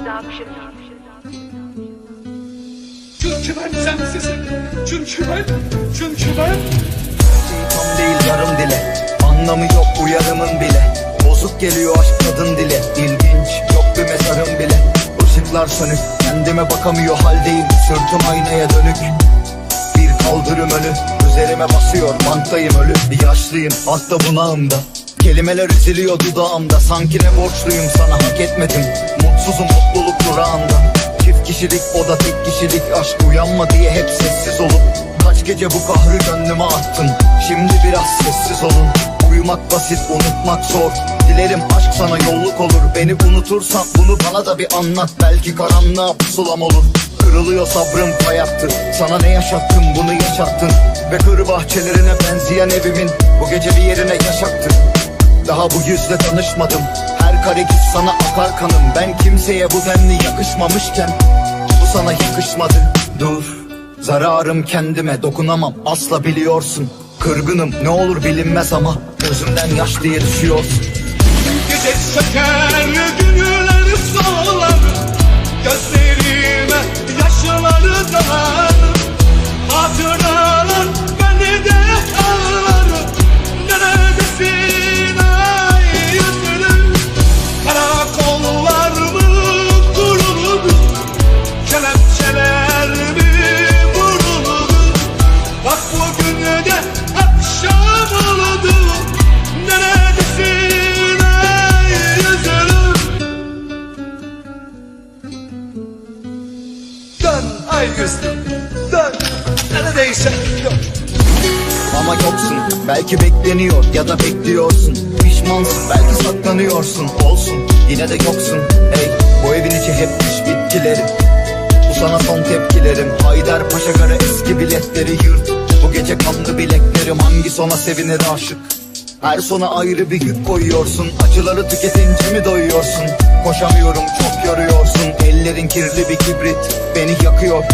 Production. Çünkü ben sensizim. Çünkü ben, çünkü ben. Tam değil yarım dile Anlamı yok uyarımın bile Bozuk geliyor aşk kadın dile İlginç yok bir mezarım bile Işıklar sönük kendime bakamıyor haldeyim Sırtım aynaya dönük kaldırım önü Üzerime basıyor banktayım ölü. Bir yaşlıyım hasta bunağımda. Kelimeler üzülüyor dudağımda. Sanki ne borçluyum sana hak etmedim. Mutsuzum mutluluk durağında. Çift kişilik o da tek kişilik. Aşk Uyanma diye hep sessiz olup Kaç gece bu kahrı gönlüme attım Şimdi biraz sessiz olun Uyumak basit unutmak zor. Dilerim aşk sana yolluk olur. Beni unutursan bunu bana da bir anlat. Belki karanlığa pusulam olur. Kırılıyor sabrım hayattı Sana ne yaşattım bunu yaşattın. Ve kır bahçelerine benzeyen evimin Bu gece bir yerine yaşattın. Daha bu yüzle tanışmadım. Her kare git sana akar kanım. Ben kimseye bu denli yakışmamışken Bu sana yakışmadı. Dur Zararım kendime dokunamam. Asla biliyorsun. Kırgınım ne olur bilinmez ama Gözümden yaş diye düşüyorsun Gece çeker Yok Ama yoksun belki bekleniyor ya da bekliyorsun. Pişmansın belki saklanıyorsun Olsun. Yine de yoksun. Hey bu evin içi hep kış bitkileri. Bu sana son tepkilerim. Haydarpaşa göre eski biletleri yırt. Bu gece kandı bileklerim. Hangi sona sevinir aşık? Her sona ayrı bir yük koyuyorsun. Acıları tüketince mi doyuyorsun? Koşamıyorum çok yoruyorsun. Ellerin kirli bir kibrit Beni yakıyor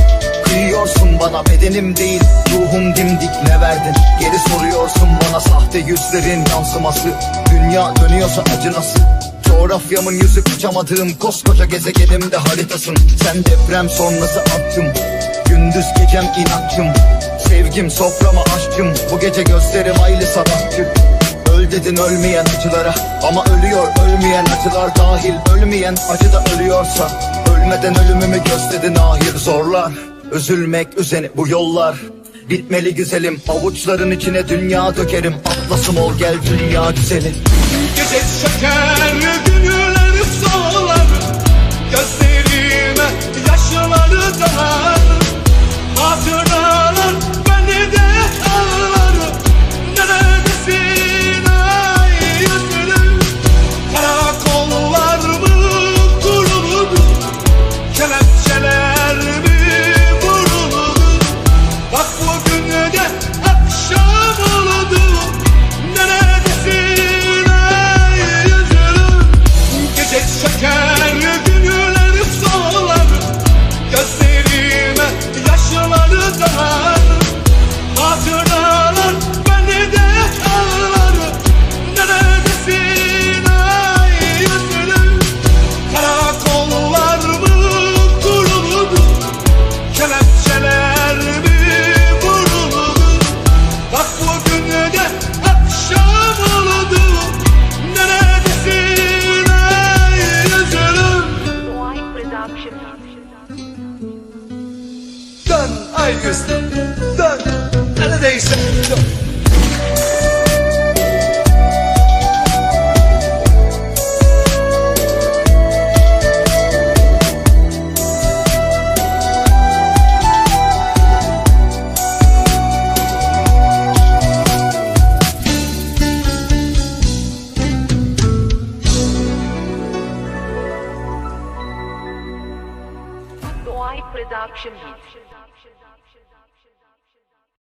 Kıyıyorsun bana bedenim değil Ruhum dimdik. Ne verdin? Geri soruyorsun bana sahte yüzlerin yansıması. Dünya dönüyorsa acı nasıl? Coğrafyamın yüzü kaçamadığım koskoca gezegenimde haritasın. Sen deprem sonrası attım Gündüz gecem inatçım. Sevgim soframa aşkım Bu gece gözlerim aylı sabahçı. Öl dedin ölmeyen acılara. Ama ölüyor ölmeyen acılar dahil. Ölmeyen acı da ölüyorsa. Ölmeden ölümümü gösterdin ahir zorlar Üzülmek üzeni bu yollar. Bitmeli güzelim Avuçların içine dünya dökerim. Atlasım ol gel dünya güzeli Gece çeker günler solar. Gözlerime yaşları dalar White Production.